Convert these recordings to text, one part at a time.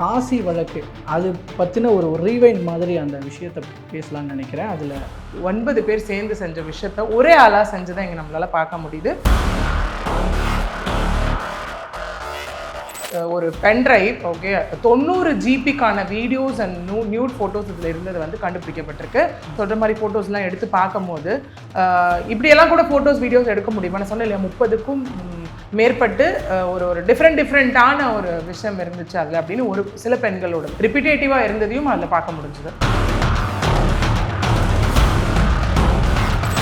காசி வழக்கு அது பற்றின ஒரு ரீவைண்ட் மாதிரி அந்த விஷயத்தை பேசலாம்னு நினைக்கிறேன். அதில் ஒன்பது பேர் சேர்ந்து செஞ்ச விஷயத்த ஒரே ஆளாக செஞ்சதை இங்கே நம்மளால் பார்க்க முடியுது. ஒரு பென்ட்ரைவ் ஓகே தொண்ணூறு ஜிபிக்கான videos and new nude photos இதில் இருந்தது வந்து கண்டுபிடிக்கப்பட்டிருக்கு. சொல்கிற மாதிரி ஃபோட்டோஸ்லாம் எடுத்து பார்க்கும்போது இப்படியெல்லாம் கூட ஃபோட்டோஸ் வீடியோஸ் எடுக்க முடியுமா நான் சொன்னேன் இல்லையா? முப்பதுக்கும் மேற்பட்டு ஒரு ஒரு டிஃப்ரெண்ட் டிஃப்ரெண்ட்டான ஒரு விஷயம் இருந்துச்சு அதில் அப்படின்னு ஒரு சில பெண்களோட ரிப்பிட்டேட்டிவாக இருந்ததையும் அதில் பார்க்க முடிஞ்சுது.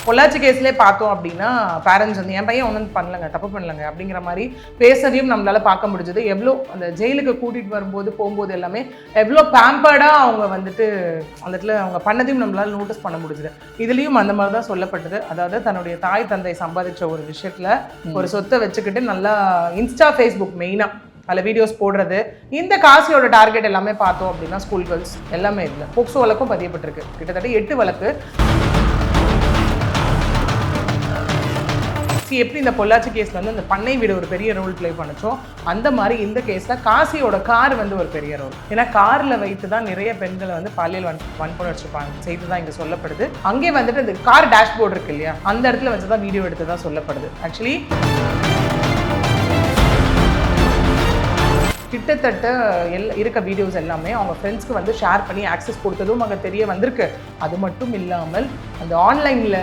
பொள்ளாச்சி கேஸ்லேயே பார்த்தோம் அப்படின்னா பேரண்ட்ஸ் வந்து என் பையன் ஒன்றும் பண்ணலங்க தப்பு பண்ணலங்க அப்படிங்கிற மாதிரி பேசுறதையும் நம்மளால பார்க்க முடிஞ்சது. எவ்வளோ அந்த ஜெயிலுக்கு கூட்டிகிட்டு வரும்போது போகும்போது எல்லாமே எவ்வளோ பேம்பர்டாக அவங்க வந்துட்டு அந்த இடத்துல அவங்க பண்ணதையும் நம்மளால நோட்டீஸ் பண்ண முடிஞ்சுது. இதுலேயும் அந்த மாதிரி தான் சொல்லப்பட்டது. அதாவது தன்னுடைய தாய் தந்தை சம்பாதிச்ச ஒரு விஷயத்தில் ஒரு சொத்தை வச்சுக்கிட்டு நல்லா இன்ஸ்டா ஃபேஸ்புக் மெயினாக அதில் வீடியோஸ் போடுறது. இந்த காசியோட டார்கெட் எல்லாமே பார்த்தோம் அப்படின்னா ஸ்கூல் கேர்ள்ஸ் எல்லாமே இதில் போக்சோ வழக்கும் பதியப்பட்டிருக்கு. கிட்டத்தட்ட எட்டு வழக்கு. சி எப்படி இந்த பொள்ளாச்சி கேஸில் வந்து அந்த பண்ணை வீடு ஒரு பெரிய ரோல் ப்ளே பண்ணுச்சோ அந்த மாதிரி இந்த கேஸில் காசியோட கார் வந்து ஒரு பெரிய ரோல் ஏன்னா காரில் வைத்து தான் நிறைய பெண்களை வந்து பாலியல் வன் வன்புணர்ச்சி வச்சுருப்பாங்க செய்து தான் இங்கே சொல்லப்படுது. அங்கே வந்துட்டு இந்த கார் டேஷ்போர்டு இருக்கு இல்லையா அந்த இடத்துல வச்சு தான் வீடியோ எடுத்து தான் சொல்லப்படுது. ஆக்சுவலி கிட்டத்தட்ட எல் இருக்க வீடியோஸ் எல்லாமே அவங்க ஃப்ரெண்ட்ஸ்க்கு வந்து ஷேர் பண்ணி ஆக்சஸ் கொடுத்ததும் அங்கே தெரிய வந்திருக்கு. அது மட்டும் இல்லாமல் அந்த ஆன்லைனில்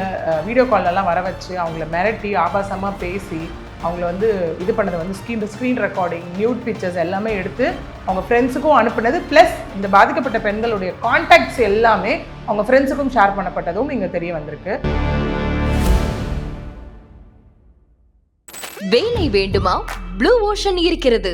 வீடியோ கால்லலாம் வர வச்சு அவங்கள மிரட்டி ஆபாசமாக பேசி அவங்கள வந்து இது பண்ணது வந்து screen screen recording nude pictures எல்லாமே எடுத்து அவங்க ஃப்ரெண்ட்ஸுக்கும் அனுப்புனது. ப்ளஸ் இந்த பாதிக்கப்பட்ட பெண்களுடைய கான்டாக்ட்ஸ் எல்லாமே அவங்க ஃப்ரெண்ட்ஸுக்கும் ஷேர் பண்ணப்பட்டதும் இங்கே தெரிய வந்திருக்கு. வேலை வேண்டுமா? ப்ளூ ஓஷன் இருக்கிறது.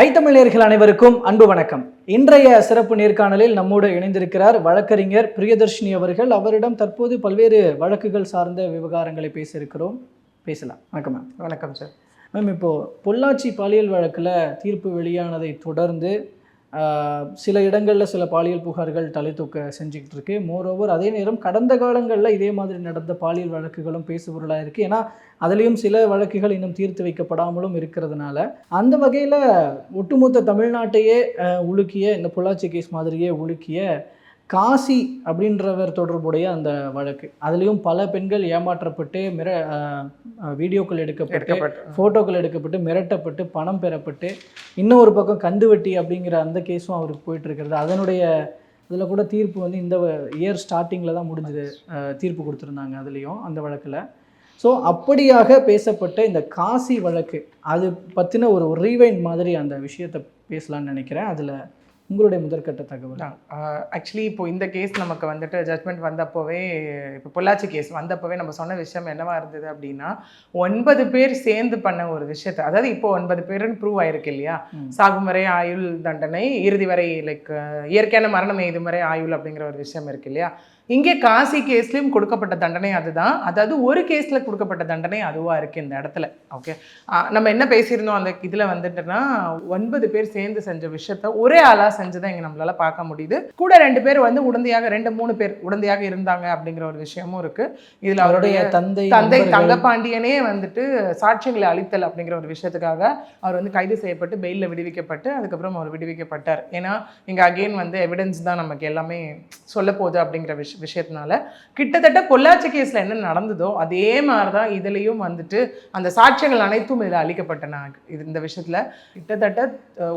ஐத்தமிழர்கள் அனைவருக்கும் அன்பு வணக்கம். இன்றைய சிறப்பு நேர்காணலில் நம்மோடு இணைந்திருக்கிறார் வழக்கறிஞர் பிரியதர்ஷினி அவர்கள். அவரிடம் தற்போது பல்வேறு வழக்குகள் சார்ந்த விவகாரங்களை பேச இருக்கிறோம் பேசலாம். வணக்கம் மேம். வணக்கம் சார். மேம் இப்போது பொள்ளாச்சி பாலியல் வழக்கில் தீர்ப்பு வெளியானதை தொடர்ந்து சில இடங்களில் சில பாலியல் புகார்கள் தலை தூக்க செஞ்சுக்கிட்டு இருக்கு மோரோவர் அதே நேரம் கடந்த காலங்களில் இதே மாதிரி நடந்த பாலியல் வழக்குகளும் பேசுபொருளாக இருக்குது ஏன்னா அதுலேயும் சில வழக்குகள் இன்னும் தீர்த்து வைக்கப்படாமலும் இருக்கிறதுனால அந்த வகையில் ஒட்டுமொத்த தமிழ்நாட்டையே உலுக்கிய இந்த பொள்ளாச்சி கேஸ் மாதிரியே உலுக்கிய காசி அப்படின்றவர் தொடர்புடைய அந்த வழக்கு. அதுலேயும் பல பெண்கள் ஏமாற்றப்பட்டு மிர வீடியோக்கள் எடுக்கப்பட்டு ஃபோட்டோக்கள் எடுக்கப்பட்டு மிரட்டப்பட்டு பணம் பெறப்பட்டு இன்னும் ஒரு பக்கம் கந்துவட்டி அப்படிங்கிற அந்த கேஸும் அவருக்கு போயிட்டு இருக்கிறது அதனுடைய இதில் கூட தீர்ப்பு வந்து இந்த இயர் ஸ்டார்டிங்கில் தான் முடிஞ்சது தீர்ப்பு கொடுத்துருந்தாங்க அதுலேயும் அந்த வழக்கில். ஸோ அப்படியாக பேசப்பட்ட இந்த காசி வழக்கு அது பற்றின ஒரு ரீவைண்ட் மாதிரி அந்த விஷயத்தை பேசலாம்னு நினைக்கிறேன். அதில் உங்களுடைய முதற்கட்ட தகவல். ஆக்சுவலி இப்போ இந்த கேஸ் நமக்கு வந்துட்டு ஜட்மெண்ட் வந்தப்போவே இப்போ பொள்ளாச்சி கேஸ் வந்தப்போவே நம்ம சொன்ன விஷயம் என்னவா இருந்தது அப்படின்னா ஒன்பது பேர் சேர்ந்து பண்ண ஒரு விஷயத்தை அதாவது இப்போ ஒன்பது பேருன்னு ப்ரூவ் ஆயிருக்கு இல்லையா. சாகும் வரை ஆயுள் தண்டனை இறுதி வரை லைக் இயற்கையான மரணம் எய்தும் வரை ஆயுள் அப்படிங்கிற ஒரு விஷயம் இருக்கு இல்லையா? இங்கே காசி கேஸ்லயும் கொடுக்கப்பட்ட தண்டனை அதுதான். அதாவது ஒரு கேஸ்ல கொடுக்கப்பட்ட தண்டனை அதுவா இருக்கு இந்த இடத்துல. ஓகே நம்ம என்ன பேசியிருந்தோம்? அந்த இதுல வந்துட்டுன்னா ஒன்பது பேர் சேர்ந்து செஞ்ச விஷயத்த ஒரே ஆளா செஞ்சதை இங்க நம்மளால பார்க்க முடியுது. கூட ரெண்டு பேர் வந்து உடந்தையாக ரெண்டு மூணு பேர் உடந்தையாக இருந்தாங்க அப்படிங்கிற ஒரு விஷயமும் இருக்கு. இதுல அவருடைய தந்தை தந்தை தங்கப்பாண்டியனே வந்துட்டு சாட்சியங்களை அளித்தல் அப்படிங்கிற ஒரு விஷயத்துக்காக அவர் வந்து கைது செய்யப்பட்டு பெயிலில் விடுவிக்கப்பட்டு அதுக்கப்புறம் அவர் விடுவிக்கப்பட்டார். ஏன்னா இங்கே அகெயின் வந்து எவிடன்ஸ் தான் நமக்கு எல்லாமே சொல்ல போகுது அப்படிங்கிற விஷ விஷயத்தினால கிட்டத்தட்ட பொள்ளாச்சி கேஸில் என்ன நடந்ததோ அதே மாதிரி தான் இதுலேயும் வந்துட்டு அந்த சாட்சியங்கள் அனைத்தும் இதில் அளிக்கப்பட்டன. இது இந்த விஷயத்தில் கிட்டத்தட்ட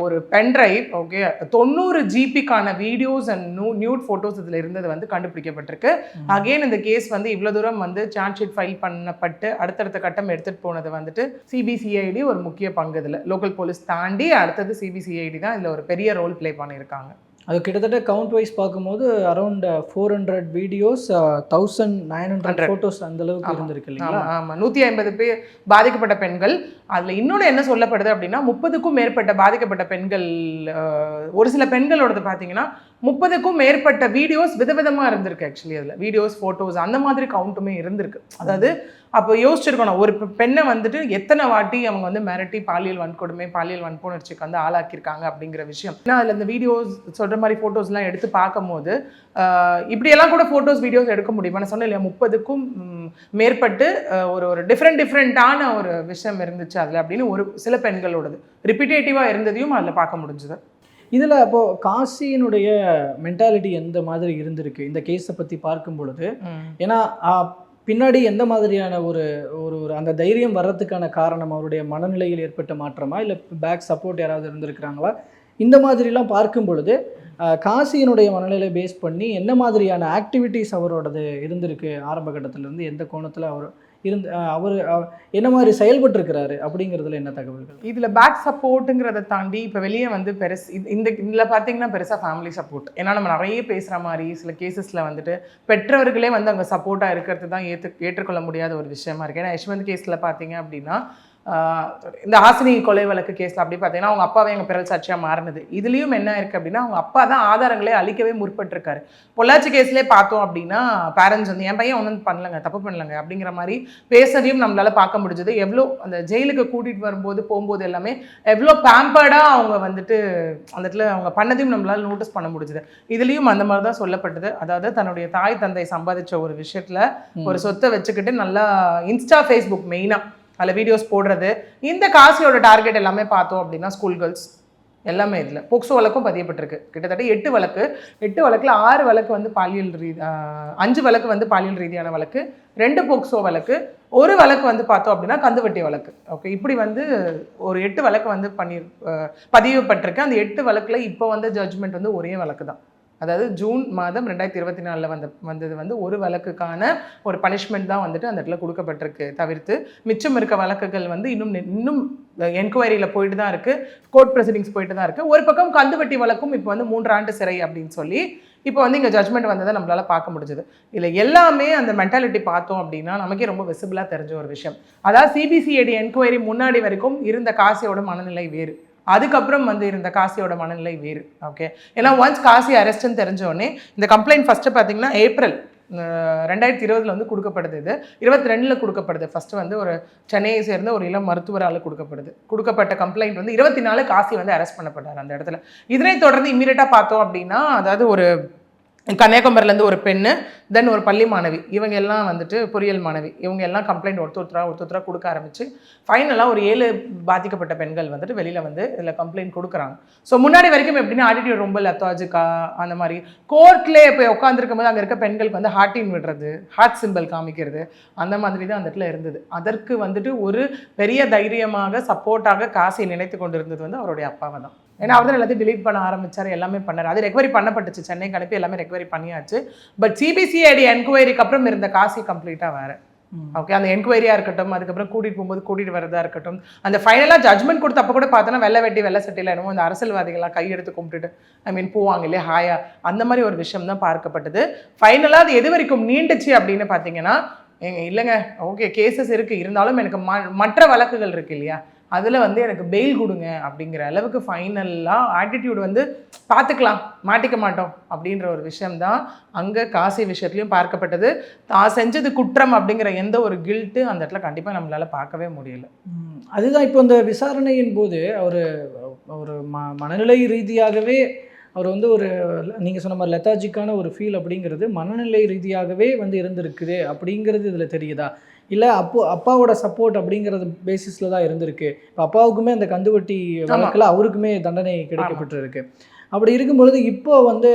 ஒரு பென்ட்ரைவ் ஓகே தொண்ணூறு ஜிபிக்கான videos and new nude photos இதில் இருந்தது வந்து கண்டுபிடிக்கப்பட்டிருக்கு. அகைன் இந்த கேஸ் வந்து இவ்வளோ தூரம் வந்து சார்ஜ் ஷீட் ஃபைல் பண்ணப்பட்டு அடுத்தடுத்த கட்டம் எடுத்துகிட்டு போனது வந்துட்டு சிபிசிஐடி ஒரு முக்கிய பங்கு இதில். லோக்கல் போலீஸ் தாண்டி அடுத்தது சிபிசிஐடி தான் இதில் ஒரு பெரிய ரோல் ப்ளே பண்ணியிருக்காங்க. அது கிட்டத்தட்ட கவுண்ட் வைஸ் பார்க்கும்போது around four hundred videos thousand nine hundred 100. Photos அந்த அளவுக்கு ஆமா. இருந்திருக்கு இல்லைங்களா ஆமா நூத்தி ஐம்பது பேர் பாதிக்கப்பட்ட பெண்கள் அதுல இன்னொன்னு என்ன சொல்லப்படுது அப்படின்னா முப்பதுக்கும் மேற்பட்ட பாதிக்கப்பட்ட பெண்கள் ஒரு சில பெண்களோடது பாத்தீங்கன்னா முப்பதுக்கும் மேற்பட்ட வீடியோஸ் விதவிதமாக இருந்திருக்கு ஆக்சுவலி அதில். வீடியோஸ் ஃபோட்டோஸ் அந்த மாதிரி கவுண்ட்டுமே இருந்திருக்கு. அதாவது அப்போ யோசிச்சிருக்கணும். ஒரு பெண்ணை வந்துட்டு எத்தனை வாட்டி அவங்க வந்து மிரட்டி பாலியல் வன்கொடுமை பாலியல் வன்புணர்ச்சிக்கு வந்து ஆளாக்கியிருக்காங்க அப்படிங்கிற விஷயம். ஏன்னா அதில் இந்த வீடியோஸ் சொல்கிற மாதிரி ஃபோட்டோஸ்லாம் எடுத்து பார்க்கும்போது இப்படியெல்லாம் கூட ஃபோட்டோஸ் வீடியோஸ் எடுக்க முடியும்? நான் சொன்னேன் இல்லையா முப்பதுக்கும் மேற்பட்டு ஒரு ஒரு டிஃப்ரெண்ட் டிஃப்ரெண்ட்டான ஒரு விஷயம் இருந்துச்சு அதில் அப்படின்னு ஒரு சில பெண்களோடது. ரிப்பிட்டேட்டிவாக இருந்ததையும் அதில் பார்க்க முடிஞ்சுது. இதில் அப்போது காசியினுடைய மென்டாலிட்டி எந்த மாதிரி இருந்திருக்கு? இந்த கேஸை பற்றி பார்க்கும் பொழுது ஏன்னா பின்னாடி எந்த மாதிரியான ஒரு ஒரு ஒரு அந்த தைரியம் வர்றதுக்கான காரணம் அவருடைய மனநிலையில் ஏற்பட்ட மாற்றமா? இல்லை பேக் சப்போர்ட் யாராவது இருந்திருக்கிறாங்களா? இந்த மாதிரிலாம் பார்க்கும் பொழுது காசியினுடைய மனநிலை பேஸ் பண்ணி என்ன மாதிரியான ஆக்டிவிட்டீஸ் அவரோடது இருந்திருக்கு? ஆரம்ப கட்டத்திலிருந்து எந்த கோணத்தில் அவர் இருந்து அவர் என்ன மாதிரி செயல்பட்டுருக்கிறாரு அப்படிங்கிறதுல என்ன தகவல்கள்? இதில் பேக் சப்போர்ட்டுங்கிறத தாண்டி இப்போ வெளியே வந்து பெருசு இது- இந்த இதில் பார்த்தீங்கன்னா பெருசாக ஃபேமிலி சப்போர்ட் ஏன்னா நம்ம நிறைய பேசுகிற மாதிரி சில கேசஸில் வந்துட்டு பெற்றவர்களே வந்து அங்கே சப்போர்ட்டாக இருக்கிறது தான் ஏற்று ஏற்றுக்கொள்ள முடியாத ஒரு விஷயமா இருக்குது ஏன்னா யஷ்வந்த் கேஸில் பார்த்தீங்க அப்படின்னா இந்த ஹாசினி கொலை வழக்கு கேஸில் அப்படி பார்த்தீங்கன்னா அவங்க அப்பாவே எங்கள் பிறல் சாட்சியாக மாறினது. இதுலேயும் என்ன இருக்குது அப்படின்னா அவங்க அப்பா தான் ஆதாரங்களே அழிக்கவே முற்பட்டிருக்காரு. பொள்ளாச்சி கேஸ்லேயே பார்த்தோம் அப்படின்னா பேரண்ட்ஸ் வந்து என் பையன் ஒன்றும் பண்ணலங்க தப்பு பண்ணலங்க அப்படிங்கிற மாதிரி பேசுறதையும் நம்மளால பார்க்க முடிஞ்சது. எவ்வளோ அந்த ஜெயிலுக்கு கூட்டிகிட்டு வரும்போது போகும்போது எல்லாமே எவ்வளோ பேம்பர்டாக அவங்க வந்துட்டு அந்த இடத்துல அவங்க பண்ணதையும் நம்மளால நோட்டீஸ் பண்ண முடிஞ்சது. இதுலேயும் அந்த மாதிரி தான் சொல்லப்பட்டது. அதாவது தன்னுடைய தாய் தந்தை சம்பாதிச்ச ஒரு விஷயத்தில் ஒரு சொத்தை வச்சுக்கிட்டு நல்லா இன்ஸ்டா ஃபேஸ்புக் மெயினாக அதில் வீடியோஸ் போடுறது. இந்த காசியோட டார்கெட் எல்லாமே பார்த்தோம் அப்படின்னா ஸ்கூல் கேர்ள்ஸ் எல்லாமே இதில். போக்சோ வழக்கும் பதியப்பட்டிருக்கு. கிட்டத்தட்ட எட்டு வழக்கு. எட்டு வழக்கில் ஆறு வழக்கு வந்து பாலியல் ரீதி அஞ்சு வழக்கு வந்து பாலியல் ரீதியான வழக்கு. ரெண்டு போக்சோ வழக்கு. ஒரு வழக்கு வந்து பார்த்தோம் அப்படின்னா கந்துவட்டி வழக்கு. ஓகே இப்படி வந்து ஒரு எட்டு வழக்கு வந்து பண்ணி பதிவு பட்டிருக்கு அந்த எட்டு வழக்கில் இப்போ வந்து ஜட்ஜ்மெண்ட் வந்து ஒரே வழக்கு தான் அதாவது ஜூன் மாதம் ரெண்டாயிரத்தி இருபத்தி நாலில் வந்த வந்தது வந்து ஒரு வழக்குக்கான ஒரு பனிஷ்மெண்ட் தான் வந்துட்டு அந்த இடத்துல கொடுக்கப்பட்டிருக்கு. தவிர்த்து மிச்சம் இருக்க வழக்குகள் வந்து இன்னும் இன்னும் என்கொயரியில் போயிட்டு தான் இருக்குது கோர்ட் ப்ரொசீடிங்ஸ் போயிட்டு தான் இருக்குது ஒரு பக்கம் கந்துவட்டி வழக்கும் இப்போ வந்து மூன்றாண்டு சிறை அப்படின்னு சொல்லி இப்போ வந்து இங்கே ஜட்மெண்ட் வந்ததை நம்மளால் பார்க்க முடிஞ்சது. இல்லை எல்லாமே அந்த மென்டாலிட்டி பார்த்தோம் அப்படின்னா நமக்கே ரொம்ப விசிபிளாக தெரிஞ்ச ஒரு விஷயம். அதாவது சிபிசிஐடி என்கொயரி முன்னாடி வரைக்கும் இருந்த காசியோட மனநிலை வேறு. அதுக்கப்புறம் வந்து இருந்த காசியோட மனநிலை வேறு ஓகே ஏன்னா ஒன்ஸ் காசி அரெஸ்ட்னு தெரிஞ்சோடனே இந்த கம்ப்ளைண்ட் ஃபஸ்ட்டு பார்த்தீங்கன்னா ஏப்ரல் ரெண்டாயிரத்தி இருபதில் வந்து கொடுக்கப்படுது இது. இருபத்தி ரெண்டில் கொடுக்கப்படுது. ஃபஸ்ட்டு வந்து ஒரு சென்னையை சேர்ந்த ஒரு இளம் மருத்துவரால் கொடுக்கப்படுது. கொடுக்கப்பட்ட கம்ப்ளைண்ட் வந்து இருபத்தி நாலு காசி வந்து அரெஸ்ட் பண்ணப்பட்டார் அந்த இடத்துல. இதனை தொடர்ந்து இம்மீடியட்டாக பார்த்தோம் அப்படின்னா அதாவது ஒரு கன்னியாகுமரியிலேருந்து ஒரு பெண்ணு தென் ஒரு பள்ளி மாணவி. இவங்க எல்லாம் வந்துட்டு பொறியியல் மாணவி. இவங்க எல்லாம் கம்ப்ளைண்ட் ஒருத்தர் ஒருத்தராக ஒருத்தர் ஒருத்தராக கொடுக்க ஆரம்பிச்சு ஃபைனலாக ஒரு ஏழு பாதிக்கப்பட்ட பெண்கள் வந்துட்டு வெளியில் வந்து இதில் கம்ப்ளைண்ட் கொடுக்குறாங்க. ஸோ முன்னாடி வரைக்கும் எப்படின்னா ஆட்டிடியூட் ரொம்ப லெத்தாஜிக்கா அந்த மாதிரி கோர்ட்லேயே போய் உட்காந்துருக்கும் போது அங்கே இருக்க பெண்களுக்கு வந்து ஹார்ட்டின் விடுறது ஹார்ட் சிம்பிள் காமிக்கிறது அந்த மாதிரி தான் அந்த இடத்துல இருந்தது. அதற்கு வந்துட்டு ஒரு பெரிய தைரியமாக சப்போர்ட்டாக காசை நினைத்து கொண்டிருந்தது வந்து அவருடைய அப்பாவை தான். ஏன்னா அவர் தான் எல்லாத்தையும் delete பண்ண ஆரம்பிச்சார் எல்லாமே பண்ணார். அது ரெக்கவரி பண்ணப்பட்டுச்சு. சென்னைக்கு அனுப்பி எல்லாமே ரெக்கவரி பண்ணியாச்சு. பட் சிபிசிஐடி என்கொயரிக்கு அப்புறம் இருந்த காசி கம்ப்ளீட்டாக வேறு. ஓகே அந்த என்கொயரியாக இருக்கட்டும் அதுக்கப்புறம் கூட்டிகிட்டு போகும்போது கூட்டிகிட்டு வரதா இருக்கட்டும் அந்த ஃபைனலாக ஜட்மெண்ட் கொடுத்தப்ப கூட பார்த்தோன்னா வெள்ளை வெட்டி வெள்ளை சட்டையில் என்னமோ அந்த அரசியல்வாதிகள்லாம் கையெடுத்து கும்பிட்டுட்டு ஐ மீன் போவாங்க இல்லையா ஹாயா அந்த மாதிரி ஒரு விஷயம் தான் பார்க்கப்பட்டது. ஃபைனலாக அது எது வரைக்கும் நீண்டுச்சு அப்படின்னு பார்த்தீங்கன்னா ஏங்க இல்லைங்க ஓகே கேசஸ் இருக்குது இருந்தாலும் எனக்கு ம மற்ற வழக்குகள் இருக்கு இல்லையா? அதில் வந்து எனக்கு பெயில் கொடுங்க அப்படிங்கிற அளவுக்கு ஃபைனலாக ஆட்டிடியூட் வந்து பார்த்துக்கலாம் மாட்டிக்க மாட்டோம் அப்படின்ற ஒரு விஷயம்தான் அங்கே காசி விஷயத்துலையும் பார்க்கப்பட்டது. தான் செஞ்சது குற்றம் அப்படிங்கிற எந்த ஒரு கில்ட்டு அந்த இடத்துல கண்டிப்பாக நம்மளால் பார்க்கவே முடியல. அதுதான் இப்போ இந்த விசாரணையின் போது அவர் ஒரு ம மனநிலை ரீதியாகவே அவர் வந்து ஒரு நீங்கள் சொன்ன மாதிரி லெத்தாஜிக்கான ஒரு ஃபீல் அப்படிங்கிறது மனநிலை ரீதியாகவே வந்து இருந்திருக்குது அப்படிங்கிறது இதில் தெரியுதா? இல்லை அப்போ அப்பாவோட சப்போர்ட் அப்படிங்கிறது பேசிஸில் தான் இருந்திருக்கு. இப்போ அப்பாவுக்குமே அந்த கந்துவட்டி வழக்கில் அவருக்குமே தண்டனை கிடைக்கப்பட்டிருக்கு. அப்படி இருக்கும் பொழுது இப்போ வந்து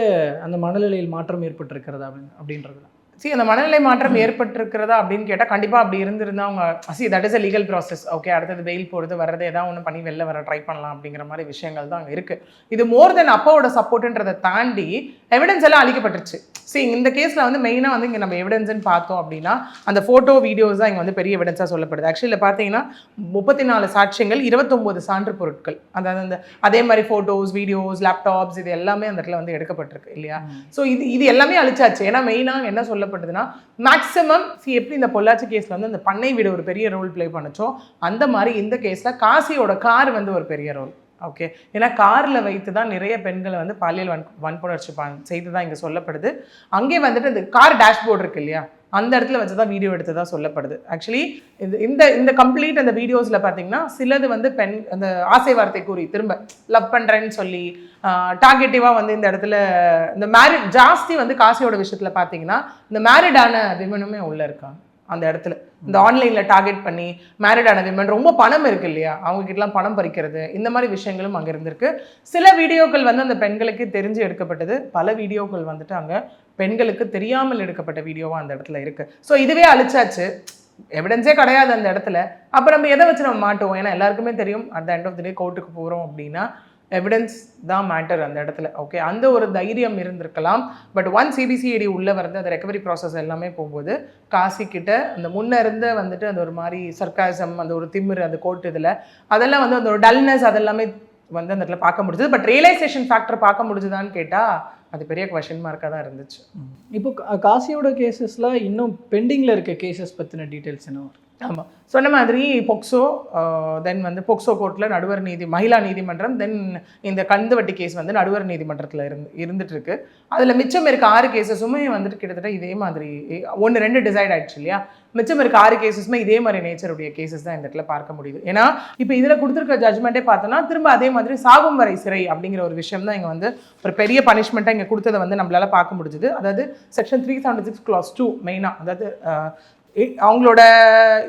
அந்த மனநிலையில் மாற்றம் ஏற்பட்டிருக்கிறதா அப்படின்றது see அந்த மனநிலை மாற்றம் ஏற்பட்டிருக்கிறதா அப்படின்னு கேட்டால் கண்டிப்பாக அப்படி இருந்திருந்தா அவங்க see that is a legal process okay அடுத்தது வெயில் போகிறது வர்றது ஏதாவது ஒன்று பண்ணி வெளில வர ட்ரை பண்ணலாம் அப்படிங்கிற மாதிரி விஷயங்கள் தான் அங்கே இருக்குது இது மோர் தென் அப்பாவோட சப்போர்ட்டுன்றதை தாண்டி எவிடன்ஸ் எல்லாம் அழிக்கப்பட்டுருச்சு. See இந்த கேஸில் வந்து மெயினாக வந்து இங்கே நம்ம எவிடன்ஸ்னு பார்த்தோம் அப்படின்னா அந்த ஃபோட்டோ வீடியோஸ் தான் இங்கே வந்து பெரிய எவிடன்ஸாக சொல்லப்படுது. ஆக்சுவலி பார்த்தீங்கன்னா முப்பத்தி நாலு சாட்சியங்கள் இருபத்தொம்போது சான்று பொருட்கள். அதாவது அந்த அதே மாதிரி ஃபோட்டோஸ் வீடியோஸ் லேப்டாப்ஸ் இது எல்லாமே அந்த இடத்துல வந்து எடுக்கப்பட்டிருக்கு இல்லையா? ஸோ இது இது எல்லாமே அழிச்சாச்சு. ஏன்னா மெயினாக என்ன சொல்லப்படுதுன்னா மேக்ஸிமம் சி எப்படி இந்த பொள்ளாச்சி கேஸில் வந்து இந்த பண்ணை வீடு ஒரு பெரிய ரோல் ப்ளே பண்ணுச்சோ அந்த மாதிரி இந்த கேஸில் காசியோட கார் வந்து ஒரு பெரிய ரோல் ஓகே ஏன்னா காரில் வைத்து தான் நிறைய பெண்களை வந்து பாலியல் வன் வன்புணர்ச்சி செய்து தான் இங்கே சொல்லப்படுது. அங்கே வந்துட்டு இந்த கார் டேஷ்போர்ட் இருக்கு இல்லையா? அந்த இடத்துல வச்சு தான் வீடியோ எடுத்து தான் சொல்லப்படுது. ஆக்சுவலி இது இந்த இந்த கம்ப்ளீட் அந்த வீடியோஸில் பார்த்தீங்கன்னா சிலது வந்து பெண் அந்த ஆசை வார்த்தை கூறி திரும்ப லவ் பண்ணுறேன்னு சொல்லி டார்கெட்டிவாக வந்து இந்த இடத்துல இந்த மேரிட் ஜாஸ்தி வந்து காசியோட விஷயத்தில் பார்த்தீங்கன்னா இந்த மேரிடான விமனுமே உள்ளே இருக்காங்க. அந்த இடத்துல. இந்த ஆன்லைனில் டார்கெட் பண்ணி மேரிடான விமன் ரொம்ப பணம் இருக்கு இல்லையா? அவங்க கிட்டலாம் பணம் பறிக்கிறது இந்த மாதிரி விஷயங்களும் அங்கே இருந்திருக்கு. சில வீடியோக்கள் வந்து அந்த பெண்களுக்கு தெரிஞ்சு எடுக்கப்பட்டது. பல வீடியோக்கள் வந்துட்டு அங்கே பெண்களுக்கு தெரியாமல் எடுக்கப்பட்ட வீடியோவாக அந்த இடத்துல இருக்கு. ஸோ இதுவே அழிச்சாச்சு. எவிடன்ஸே கிடையாது அந்த இடத்துல. அப்போ நம்ம எதை வச்சு நம்ம மாட்டுவோம்? ஏன்னா எல்லாருக்குமே தெரியும். At end of the day கோர்ட்டுக்கு போகிறோம் அப்படின்னா எவிடன்ஸ் தான் மேட்டர் அந்த இடத்துல. ஓகே அந்த ஒரு தைரியம் இருந்திருக்கலாம். பட் ஒன் சிபிசிஐடி உள்ளே வந்து அந்த ரெக்கவரி ப்ராசஸ் எல்லாமே போகும்போது காசிக்கிட்ட அந்த முன்னே இருந்த வந்துட்டு அந்த ஒரு மாதிரி சர்க்காசம் அந்த ஒரு திமிர் அந்த கோர்ட் இதில் அதெல்லாம் வந்து அந்த ஒரு டல்னஸ் அதெல்லாமே வந்து அந்த இடத்துல பார்க்க முடிஞ்சது. பட் ரியலைசேஷன் ஃபேக்டர் பார்க்க முடிஞ்சுதான்னு கேட்டால் அது பெரிய கொஷின் மார்க்காக தான் இருந்துச்சு. இப்போ காசியோட கேசஸில் இன்னும் பெண்டிங்கில் இருக்க கேசஸ் பற்றின டீட்டெயில்ஸ் என்ன ஆமாம் சொன்ன மாதிரி பொக்சோ தென் வந்து பொக்சோ கோர்ட்டில் நடுவர் நீதி மகிழா நீதிமன்றம் தென் இந்த கந்துவட்டி கேஸ் வந்து நடுவர் நீதிமன்றத்தில் இருந்து இருந்துட்டு இருக்கு அதில் மிச்சம் இருக்க ஆறு கேசஸுமே வந்துட்டு கிட்டத்தட்ட இதே மாதிரி ஒன்று ரெண்டு டிசைட் ஆயிடுச்சு இல்லையா? மிச்சம் இருக்க ஆறு கேசஸுமே இதே மாதிரி நேச்சருடைய கேசஸ் தான் இந்த இடத்துல பார்க்க முடியுது. ஏன்னா இப்போ இதில் கொடுத்துருக்க ஜட்மெண்ட்டே பார்த்தோன்னா திரும்ப அதே மாதிரி சாகும் வரை சிறை அப்படிங்கிற ஒரு விஷயம் தான் இங்கே வந்து ஒரு பெரிய பனிஷ்மெண்ட்டாக இங்கே கொடுத்ததை வந்து நம்மளால பார்க்க முடிஞ்சுது. அதாவது section three seventy six clause two மெயினாக அதாவது அவங்களோட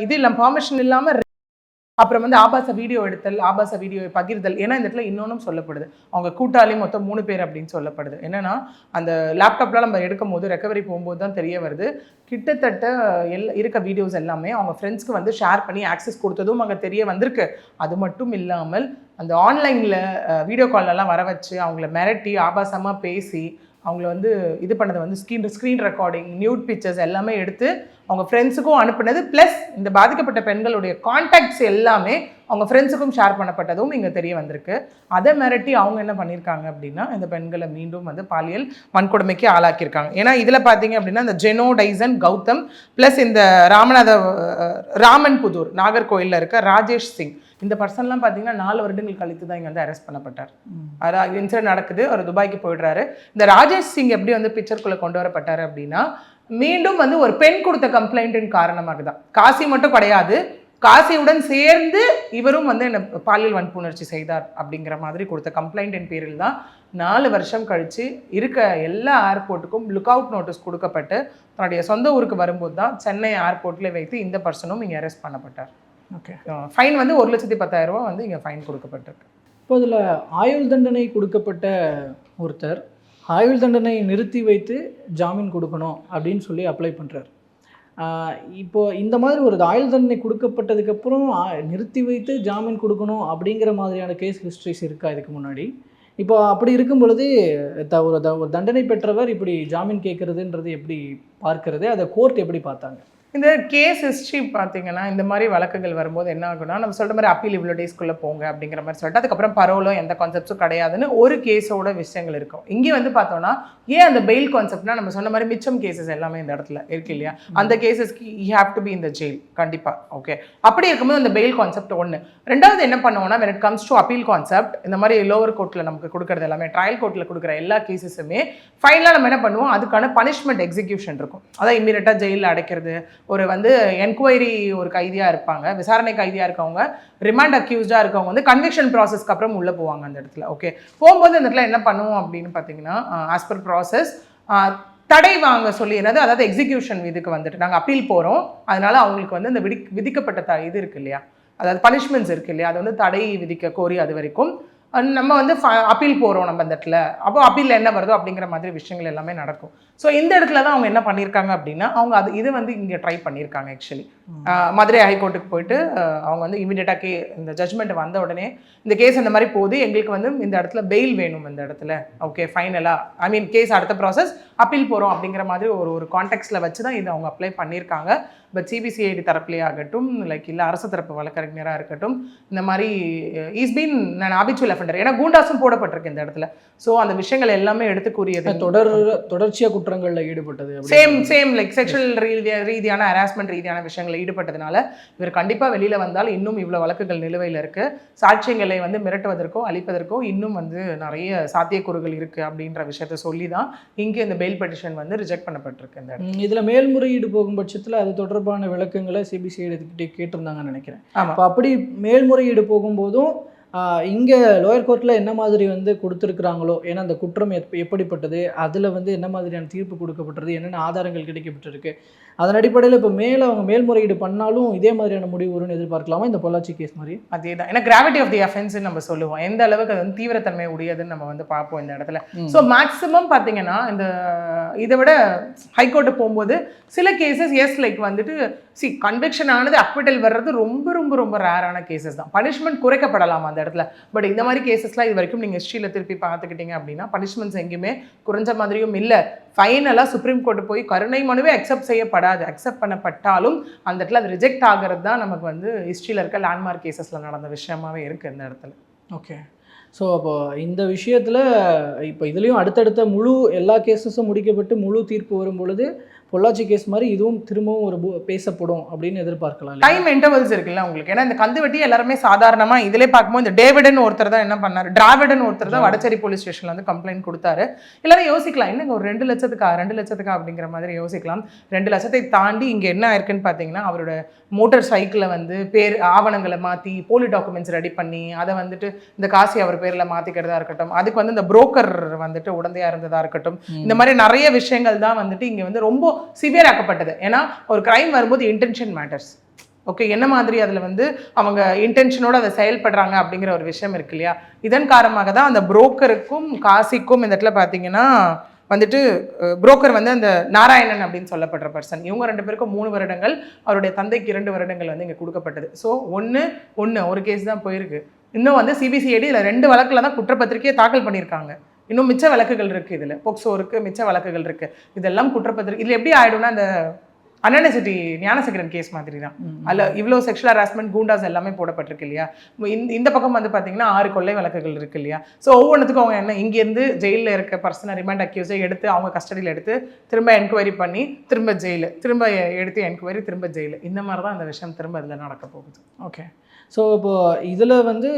இது இல்லாமல் பர்மிஷன் இல்லாமல் அப்புறம் வந்து ஆபாச வீடியோ எடுத்தல் ஆபாச வீடியோ பகிர்தல் ஏன்னா இந்த இடத்துல இன்னொன்றும் சொல்லப்படுது. அவங்க கூட்டாளி மொத்தம் மூணு பேர் அப்படின்னு சொல்லப்படுது. என்னன்னா அந்த லேப்டாப்லாம் நம்ம எடுக்கும் போது ரெக்கவரி போகும்போது தான் தெரிய வருது. கிட்டத்தட்ட எல் இருக்க வீடியோஸ் எல்லாமே அவங்க ஃப்ரெண்ட்ஸ்க்கு வந்து ஷேர் பண்ணி ஆக்சஸ் கொடுத்ததும் அங்கே தெரிய வந்திருக்கு. அது மட்டும் இல்லாமல் அந்த ஆன்லைனில் வீடியோ கால்லலாம் வர வச்சு அவங்கள மிரட்டி ஆபாசமாக பேசி அவங்கள வந்து இது பண்ணது வந்து screen screen recording nude pictures எல்லாமே எடுத்து அவங்க ஃப்ரெண்ட்ஸுக்கும் அனுப்புனது ப்ளஸ் இந்த பாதிக்கப்பட்ட பெண்களுடைய காண்டாக்ட்ஸ் எல்லாமே அவங்க ஃப்ரெண்ட்ஸுக்கும் ஷேர் பண்ணப்பட்டதும் இங்கே தெரிய வந்திருக்கு. அதை மிரட்டி அவங்க என்ன பண்ணியிருக்காங்க அப்படின்னா இந்த பெண்களை மீண்டும் வந்து பாலியல் வன்கொடுமைக்கு ஆளாக்கியிருக்காங்க. ஏன்னா இதில் பார்த்தீங்க அப்படின்னா இந்த ஜெனோ டைசன் கௌதம் ப்ளஸ் இந்த ராமநாத ராமன் புதூர் நாகர்கோயிலில் இருக்க ராஜேஷ் சிங் இந்த பர்சன்லாம் பார்த்தீங்கன்னா நாலு வருடங்கள் கழித்து தான் இங்கே வந்து அரெஸ்ட் பண்ணப்பட்டார். அதான் இன்சிடென்ட் நடக்குது அவர் துபாய்க்கு போயிடுறாரு. இந்த ராஜேஷ் சிங் எப்படி வந்து பிக்சருக்குள்ளே கொண்டு வரப்பட்டார் அப்படின்னா மீண்டும் வந்து ஒரு பெண் கொடுத்த கம்ப்ளைண்ட்டின் காரணமாக தான் காசி மட்டும் கிடையாது காசியுடன் சேர்ந்து இவரும் வந்து என்ன பாலியல் வன்புணர்ச்சி செய்தார் அப்படிங்கிற மாதிரி கொடுத்த கம்ப்ளைண்ட்டின் பேரில் தான் நாலு வருஷம் கழித்து இருக்க எல்லா ஏர்போர்ட்டுக்கும் லுக் அவுட் நோட்டீஸ் கொடுக்கப்பட்டு தன்னுடைய சொந்த ஊருக்கு வரும்போது தான் சென்னை ஏர்போர்ட்டில் வைத்து இந்த பர்சனும் இங்கே அரெஸ்ட் பண்ணப்பட்டார். ஓகே ஃபைன் வந்து ஒரு லட்சத்தி பத்தாயிரம் ரூபாய் வந்து இங்கே ஃபைன் கொடுக்கப்பட்டிருக்கு. இப்போ இதில் ஆயுள் தண்டனை கொடுக்கப்பட்ட ஒருத்தர் ஆயுள் தண்டனை நிறுத்தி வைத்து ஜாமீன் கொடுக்கணும் அப்படின்னு சொல்லி அப்ளை பண்ணுறாரு இப்போது இந்த மாதிரி ஒரு ஆயுள் தண்டனை கொடுக்கப்பட்டதுக்கப்புறம் நிறுத்தி வைத்து ஜாமீன் கொடுக்கணும் அப்படிங்கிற மாதிரியான கேஸ் ஹிஸ்ட்ரிஸ் இருக்கா இதுக்கு முன்னாடி? இப்போ அப்படி இருக்கும் பொழுது த- ஒரு த- ஒரு தண்டனை பெற்றவர் இப்படி ஜாமீன் கேட்குறதுன்றது எப்படி பார்க்கறது? அதை கோர்ட் எப்படி பார்த்தாங்க? இந்த கேஸ் ஹிஸ்ட்ரி பார்த்தீங்கன்னா இந்த மாதிரி வழக்குகள் வரும்போது என்ன ஆகும்னா நம்ம சொல்ற மாதிரி அப்பீல் இவ்வளோ டேஸ்க்குள்ளே போங்க அப்படிங்கிற மாதிரி சொல்லிட்டு அதுக்கப்புறம் பரோலோ எந்த கான்செப்ட்ஸும் கிடையாதுன்னு ஒரு கேஸோட விஷயங்கள் இருக்கும். இங்கே வந்து பார்த்தோம்னா ஏன் அந்த பெயில் கான்செப்ட்னா நம்ம சொன்ன மாதிரி மிச்சம் கேசஸ் எல்லாமே இந்த இடத்துல இருக்கு இல்லையா? அந்த கேசஸ்க்கு யூ ஹேவ் டு பி இந்த ஜெயில் கண்டிப்பாக ஓகே அப்படி இருக்கும்போது அந்த பெயில் கான்செப்ட் ஒன்று ரெண்டாவது என்ன பண்ணுவோம்னா when it comes to appeal concept இந்த மாதிரி லோவர் கோர்ட்டில் நமக்கு கொடுக்குறது எல்லாமே ட்ரையல் கோர்ட்டில் கொடுக்குற எல்லா கேசஸுமே ஃபைனலாக நம்ம என்ன பண்ணுவோம் அதுக்கான பனிஷ்மெண்ட் எக்ஸிக்யூஷன் இருக்கும். அதான் இம்மீடியட்டாக ஜெயிலில் அடைக்கிறது ஒரு வந்து என்கொயரி ஒரு கைதியாக இருப்பாங்க விசாரணை கைதியாக இருக்கவங்க ரிமாண்ட் அக்யூஸ்டாக இருக்கவங்க வந்து கன்விக்ஷன் ப்ராசஸ்க்கு அப்புறம் உள்ளே போவாங்க அந்த இடத்துல ஓகே போகும்போது அந்த இடத்துல என்ன பண்ணுவோம் அப்படின்னு பார்த்தீங்கன்னா ஆஸ் பர் ப்ராசஸ் தடை வாங்க சொல்லி என்னது அதாவது எக்ஸிக்யூஷன் இதுக்கு வந்துட்டு நாங்கள் அப்பீல் போகிறோம் அதனால அவங்களுக்கு வந்து இந்த விதி விதிக்கப்பட்ட த இது இருக்கு இல்லையா? அதாவது பனிஷ்மெண்ட்ஸ் இருக்கு இல்லையா? அதை வந்து தடை விதிக்க கோரி அது வரைக்கும் நம்ம வந்து அப்பீல் போகிறோம் நம்ம அந்த இடத்துல. அப்போ அப்பீலில் என்ன வருதோ அப்படிங்கிற மாதிரி விஷயங்கள் எல்லாமே நடக்கும். ஸோ இந்த இடத்துல தான் அவங்க என்ன பண்ணியிருக்காங்க அப்படின்னா அவங்க அது இது வந்து இங்கே ட்ரை பண்ணியிருக்காங்க ஆக்சுவலி மதுரை ஹைகோர்ட்டுக்கு போயிட்டு அவங்க வந்து இமீடியட்டாக கே இந்த ஜட்மெண்ட் வந்த உடனே இந்த கேஸ் இந்த மாதிரி போகுது எங்களுக்கு வந்து இந்த இடத்துல பெயில் வேணும் இந்த இடத்துல. ஓகே ஃபைனலாக ஐ மீன் கேஸ் அடுத்த ப்ராசஸ் அப்பீல் போகிறோம் அப்படிங்கிற மாதிரி ஒரு ஒரு கான்டெக்ட்ஸில் வச்சு தான் இதை அவங்க அப்ளை பண்ணியிருக்காங்க. பட் சிபிசிஐடி தரப்புலேயே ஆகட்டும் லைக் இல்லை அரசு தரப்பு வழக்கறிஞராக இருக்கட்டும் இந்த மாதிரி இஸ் பீன் நான் ஆபிச்சுவல் அஃபெண்டர் ஏன்னா கூண்டாஸும் போடப்பட்டிருக்கு இந்த இடத்துல. ஸோ அந்த விஷயங்கள் எல்லாமே எடுத்து கூறியது தொடர் தொடர்ச்சியா குற்றங்கள்ல ஈடுபட்டது சேம் சேம் லைக் செக்ஷுவல் ரீதியா ரீதியான ஹராஸ்மெண்ட் ரீதியான விஷயங்களில் ஈடுபட்டதுனால இவர் கண்டிப்பாக வெளியில் வந்தால் இன்னும் இவ்வளோ வழக்குகள் நிலுவையில் இருக்கு. சாட்சியங்களை வந்து மிரட்டுவதற்கோ அழிப்பதற்கோ இன்னும் வந்து நிறைய சாத்தியக்கூறுகள் இருக்கு அப்படின்ற விஷயத்த சொல்லி தான் இங்கே இந்த பெயில் பெட்டிஷன் வந்து ரிஜெக்ட் பண்ணப்பட்டிருக்கு இந்த இதுல மேல்முறையீடு போகும் பட்சத்துல அது தொடர்பான விளக்கங்களை சிபிசிஐடி கிட்டே கேட்டிருந்தாங்கன்னு நினைக்கிறேன். அப்போ அப்படி மேல்முறையீடு போகும்போதும் இங்க லோயர் கோர்ட்ல என்ன மாதிரி வந்து கொடுத்துருக்குறாங்களோ ஏன்னா அந்த குற்றம் எப் எப்படிப்பட்டது அதுல வந்து என்ன மாதிரியான தீர்ப்பு கொடுக்கப்பட்டது என்னென்ன ஆதாரங்கள் கிடைக்கப்பட்டிருக்கு அதன் அடிப்படையில் இப்போ மேலே அவங்க மேல்முறையீடு பண்ணாலும் இதே மாதிரியான முடிவு வரும்னு எதிர்பார்க்கலாமா? இந்த பொள்ளாச்சி கேஸ் மாதிரி. அதே தான் ஏன்னா கிராவிட்டி ஆஃப் தி அஃபென்ஸ் நம்ம சொல்லுவோம். எந்த அளவுக்கு அது வந்து தீவிரத்தன்மை உடையதுன்னு நம்ம வந்து பார்ப்போம் இந்த இடத்துல. ஸோ மேக்ஸிமம் பார்த்தீங்கன்னா இந்த இதை விட ஹைகோர்ட்டு போகும்போது சில கேசஸ் எஸ் லைக் வந்துட்டு சி கன்விக்ஷன் ஆனது அக்விட்டல் வர்றது ரொம்ப ரொம்ப ரொம்ப ரேரான கேசஸ் தான். பனிஷ்மெண்ட் குறைக்கப்படலாம் அந்த இடத்துல. பட் இந்த மாதிரி கேசஸ்லாம் இது வரைக்கும் நீங்கள் ஹிஸ்ட்ரியில் திருப்பி பார்த்துக்கிட்டீங்க அப்படின்னா பனிஷ்மெண்ட்ஸ் எங்கேயுமே குறைஞ்ச மாதிரியும் இல்லை. ஃபைனலாக சுப்ரீம் கோர்ட்டு போய் கருணை மனுவே அக்செப்ட் செய்யப்படாது. அக்செப்ட் பண்ணப்பட்டாலும் அந்த இடத்துல அது ரிஜெக்ட் ஆகிறது தான் நமக்கு வந்து ஹிஸ்ட்ரியில் இருக்க லேண்ட்மார்க் கேசஸில் நடந்த விஷயமாவே இருக்குது இந்த இடத்துல. ஓகே ஸோ அப்போ இந்த விஷயத்தில் இப்போ இதுலேயும் அடுத்தடுத்த முழு எல்லா கேசஸும் முடிக்கப்பட்டு முழு தீர்ப்பு வரும் பொழுது பொள்ளாச்சி கேஸ் மாதிரி இதுவும் திரும்பவும் ஒரு பேசப்படும் அப்படின்னு எதிர்பார்க்கலாம்? டைம் இன்டர்வல்ஸ் இருக்குல்ல உங்களுக்கு. ஏன்னா இந்த கந்து வெட்டி எல்லாருமே சாதாரணமா இதிலே பார்க்கும்போது இந்த டேவிடன் ஒருத்தர் தான் என்ன பண்ணாரு? டிராவிடன் ஒருத்தர் தான் வடச்சேரி போலீஸ் ஸ்டேஷன்ல வந்து கம்ப்ளைண்ட் கொடுத்தாரு. எல்லாரும் யோசிக்கலாம் என்னங்க ஒரு ரெண்டு லட்சத்துக்கா ரெண்டு லட்சத்துக்கா அப்படிங்கிற மாதிரி யோசிக்கலாம். ரெண்டு லட்சத்தை தாண்டி இங்க என்ன ஆயிருக்குன்னு பார்த்தீங்கன்னா அவரோட மோட்டார் சைக்கிளை வந்து பேர் ஆவணங்களை மாற்றி போலி டாக்குமெண்ட்ஸ் ரெடி பண்ணி அதை வந்துட்டு இந்த காசி அவர் பேரில் மாற்றிக்கிறதா இருக்கட்டும் அதுக்கு வந்து இந்த புரோக்கர் வந்துட்டு உடந்தையா இருந்ததா இருக்கட்டும் இந்த மாதிரி நிறைய விஷயங்கள் தான் வந்துட்டு இங்கே வந்து ரொம்ப சிவியர் ஆக்கப்பட்டது. ஏன்னா ஒரு கிரைம் வரும்போது இன்டென்ஷன் மேட்டர்ஸ் ஓகே என்ன மாதிரி அதில் வந்து அவங்க இன்டென்ஷனோடு அதை செயல்படுறாங்க அப்படிங்கிற ஒரு விஷயம் இருக்கு இல்லையா? இதன் காரணமாக தான் அந்த புரோக்கருக்கும் காசிக்கும் இந்த இடத்துல பார்த்தீங்கன்னா வந்துட்டு புரோக்கர் வந்து அந்த நாராயணன் அப்படின்னு சொல்லப்படுற பர்சன் இவங்க ரெண்டு பேருக்கும் மூணு வருடங்கள் அவருடைய தந்தைக்கு இரண்டு வருடங்கள் வந்து இங்கே கொடுக்கப்பட்டது. ஸோ ஒன்று ஒன்று ஒரு கேஸ் தான் போயிருக்கு. இன்னும் வந்து சிபிசிஐடி இதில் ரெண்டு வழக்கில் தான் குற்றப்பத்திரிக்கையை தாக்கல் பண்ணியிருக்காங்க. இன்னும் மிச்ச வழக்குகள் இருக்குது இதில். போக்சோ இருக்குது மிச்ச வழக்குகள் இருக்குது இதெல்லாம் குற்றப்பத்திரிக்கை இதில் எப்படி ஆயிடும்னா அந்த அன்னெசிட்டி ஞானசேகரன் கேஸ் மாதிரி தான். அதில் இவ்வளோ செக்ஷுவல் ஹராஸ்மெண்ட் கூண்டாஸ் எல்லாமே போடப்பட்டிருக்கு இல்லையா? இந்த இந்த பக்கம் வந்து பார்த்தீங்கன்னா ஆறு கொள்ளை வழக்குகள் இருக்கு இல்லையா? ஸோ ஒவ்வொன்றுத்துக்கும் அவங்க என்ன இங்கேருந்து ஜெயிலில் இருக்க பர்சனை ரிமாண்ட் அக்யூஸை எடுத்து அவங்க கஸ்டடியில் எடுத்து திரும்ப என்கொயரி பண்ணி திரும்ப ஜெயிலு திரும்ப எடுத்து என்கொயரி திரும்ப ஜெயிலு. இந்த மாதிரி தான் இந்த விஷயம் திரும்ப இதில் நடக்க போகுது. ஓகே ஸோ இப்போ இதில் வந்து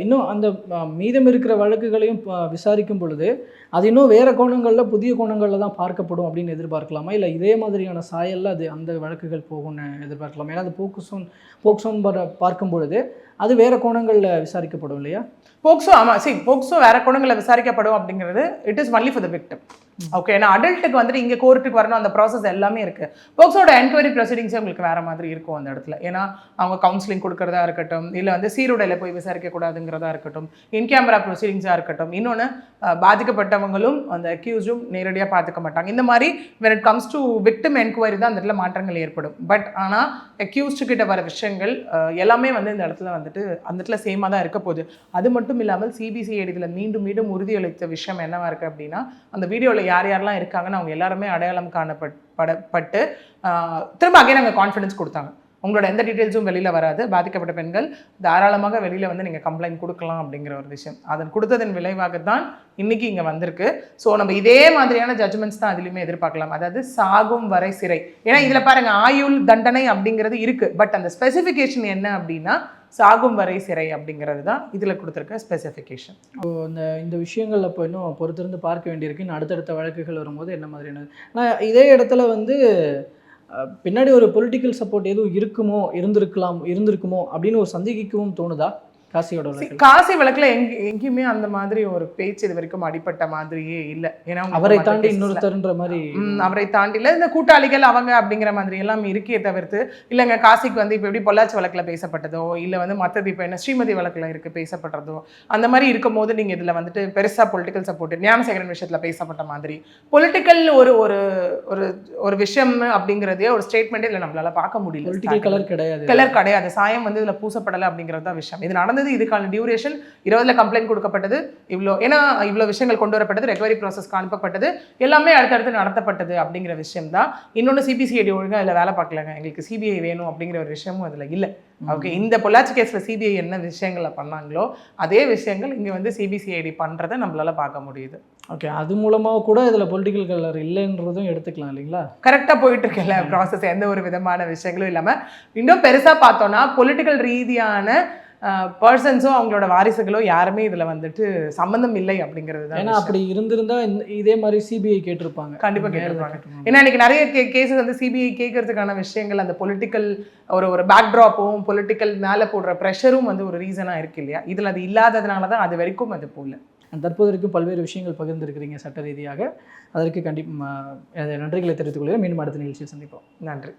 இன்னும் அந்த மீதம் இருக்கிற வழக்குகளையும் ப- விசாரிக்கும் பொழுது அது இன்னும் வேறு கோணங்களில் புதிய கோணங்களில் தான் பார்க்கப்படும் அப்படின்னு எதிர்பார்க்கலாமா? இல்லை இதே மாதிரியான சாயலில் அது அந்த வழக்குகள் போகும்னு எதிர்பார்க்கலாமா? ஏன்னா அது போக்குசோன் போக்சோன் பார்க்கும் பொழுது அது வேறு கோணங்களில் விசாரிக்கப்படும் இல்லையா? போக்சோ ஆமாம் சரி போக்சோ வேற குணங்களில் விசாரிக்கப்படும் அப்படிங்கிறது it is only for the victim okay ஏன்னா அடல்ட்டுக்கு வந்துட்டு இங்கே கோர்ட்டுக்கு வரணும் அந்த ப்ராசஸ் எல்லாமே இருக்கு. போக்சோட என்கொயரி ப்ரொசீடிங்ஸே உங்களுக்கு வேற மாதிரி இருக்கும் அந்த இடத்துல. ஏன்னா அவங்க கவுன்சிலிங் கொடுக்கறதா இருக்கட்டும் இல்லை வந்து சீருடையில் போய் விசாரிக்க கூடாதுங்கிறதா இருக்கட்டும் இன் கேமரா ப்ரொசீடிங்ஸாக இருக்கட்டும் இன்னொன்று பாதிக்கப்பட்டவங்களும் அந்த அக்யூஸும் நேரடியாக பார்த்துக்க மாட்டாங்க. இந்த மாதிரி when it comes to victim enquiry தான் அந்த இடத்துல மாற்றங்கள் ஏற்படும். பட் ஆனால் அக்யூஸ்டு கிட்ட வர விஷயங்கள் எல்லாமே வந்து இந்த இடத்துல வந்துட்டு அந்த இடத்துல சேமாக தான் இருக்க போகுது. அது மட்டும் இல்லாமல் சிபிசிஐடி இதில் மீண்டும் மீண்டும் உறுதியளித்த விஷயம் என்னவாக இருக்குது அப்படின்னா அந்த வீடியோவில் யார் யாரெல்லாம் இருக்காங்கன்னு அவங்க எல்லாருமே அடையாளம் காணப்பட்டு திரும்ப அகைன் அங்கே கான்ஃபிடன்ஸ் கொடுத்தாங்க. உங்களோட எந்த டீட்டெயில்ஸும் வெளியில் வராது. பாதிக்கப்பட்ட பெண்கள் தாராளமாக வெளியில் வந்து நீங்கள் கம்ப்ளைண்ட் கொடுக்கலாம் அப்படிங்கிற ஒரு விஷயம். அதன் கொடுத்ததன் விளைவாக தான் இன்னைக்கு இங்கே வந்திருக்கு. ஸோ நம்ம இதே மாதிரியான ஜட்ஜ்மெண்ட்ஸ் தான் அதுலேயுமே எதிர்பார்க்கலாம். அதாவது சாகும் வரை சிறை. ஏன்னா இதில் பாருங்கள் ஆயுள் தண்டனை அப்படிங்கிறது இருக்குது பட் அந்த ஸ்பெசிஃபிகேஷன் என்ன அப்படின்னா சாகும் வரை சிறை அப்படிங்கிறது தான் இதில் கொடுத்துருக்க ஸ்பெசிஃபிகேஷன் இந்த இந்த விஷயங்கள் அப்போ இன்னும் பொறுத்திருந்து பார்க்க வேண்டியிருக்கு. இன்னும் அடுத்தடுத்த வழக்குகள் வரும்போது என்ன மாதிரியானது ஆனால் இதே இடத்துல வந்து பின்னாடி ஒரு பொலிட்டிக்கல் சப்போர்ட் எதுவும் இருக்குமோ இருந்திருக்கலாம் இருந்திருக்குமோ அப்படின்னு ஒரு சந்தேகிக்கவும் தோணுதா? காசியோட காசி வழக்குல எங்க எங்கேயுமே அந்த மாதிரி ஒரு பேச்சு இது வரைக்கும் அடிப்பட்ட மாதிரியே இல்ல. ஏன்னா அவரை தாண்டி இன்னொருத்தர்ன்ற மாதிரி அவரை தாண்டில இந்த கூட்டாளிகள் அவங்க அப்படிங்கிற மாதிரி எல்லாம் இருக்கே தவிர்த்து இல்லைங்க காசிக்கு வந்து இப்போ எப்படி பொள்ளாச்சி வழக்குல பேசப்பட்டதோ இல்ல வந்து மத்தது இப்போ என்ன ஸ்ரீமதி வழக்குல இருக்கு பேசப்பட்டதோ அந்த மாதிரி இருக்கும் போது நீங்க இதுல வந்துட்டு பெருசா பொலிட்டிக்கல் சப்போர்ட் ஞானசேகரன் விஷயத்துல பேசப்பட்ட மாதிரி பொலிட்டிக்கல் ஒரு ஒரு ஒரு ஒரு விஷயம் அப்படிங்கிறதே ஒரு ஸ்டேட்மெண்ட்டே இல்லை நம்மளால பார்க்க முடியல. பொலிட்டிக்கல் கலர் கிடையாது. கலர் கிடையாது. சாயம் வந்து இதுல பூசப்படலை அப்படிங்கிறது தான் விஷயம். இது நடந்தது இதுக்கான டியூரேஷன் இருபதுல கம்ப்ளைண்ட் கொடுக்கப்பட்டது இவ்வளோ ஏன்னா இவ்வளோ விஷயங்கள் கொண்டு வரப்பட்டது ரெக்கவரி ப்ராசஸ்க்கு அனுப்பப்பட்டது எல்லாமே அடுத்தடுத்து நடத்தப்பட்டது அப்படிங்கிற விஷயம் தான் இன்னொன்று சிபிசிஐடி ஒழுங்கா இதில் வேலை பார்க்கலங்க. எங்களுக்கு சிபிஐ வேணும் அப்படிங்கிற ஒரு விஷயமும் அதில் இல்லை. ஓகே இந்த பொள்ளாச்சி கேஸில் சிபிஐ என்ன விஷயங்களை பண்ணாங்களோ அதே விஷயங்கள் இங்கே வந்து சிபிசிஐடி பண்ணுறதை நம்மளால பார்க்க முடியுது. ஓகே அது மூலமாக கூட இதில் பொலிட்டிக்கல் கலர் இல்லைன்றதும் எடுத்துக்கலாம் இல்லைங்களா? கரெக்டாக போயிட்டு இருக்கல ப்ராசஸ் எந்த ஒரு விதமான விஷயங்களும் இல்லாமல் இன்னும் பெருசாக பார்த்தோன்னா பொலிட்டிக்கல் ரீதியான பர்சன்ஸோ அவங்களோட வாரிசுகளோ யாருமே இதில் வந்துட்டு சம்மந்தம் இல்லை அப்படிங்கிறது தான் ஏன்னா. அப்படி இருந்திருந்தா இதே மாதிரி சிபிஐ கேட்டிருப்பாங்க. கண்டிப்பா நேர்ல கேட்டிருப்பாங்க. ஏன்னா இன்னைக்கு நிறைய கே கேஸஸ் வந்து சிபிஐ கேட்கறதுக்கான விஷயங்கள் அந்த பொலிட்டிக்கல் ஒரு ஒரு பேக்ட்ராப்பும் பொலிட்டிக்கல் மேலே போடுற ப்ரெஷரும் வந்து ஒரு ரீசனாக இருக்கு இல்லையா? இதில் அது இல்லாததுனால தான் அது வரைக்கும் அது போகல தற்போது வரைக்கும் பல்வேறு விஷயங்கள் பகிர்ந்திருக்கிறீங்க சட்ட ரீதியாக அதற்கு கண்டிப்பாக நன்றிகளை தெரிவித்துக் கொள்கிறேன். மீண்டும் அடுத்த நிகழ்ச்சியில் சந்திப்போம். நன்றி.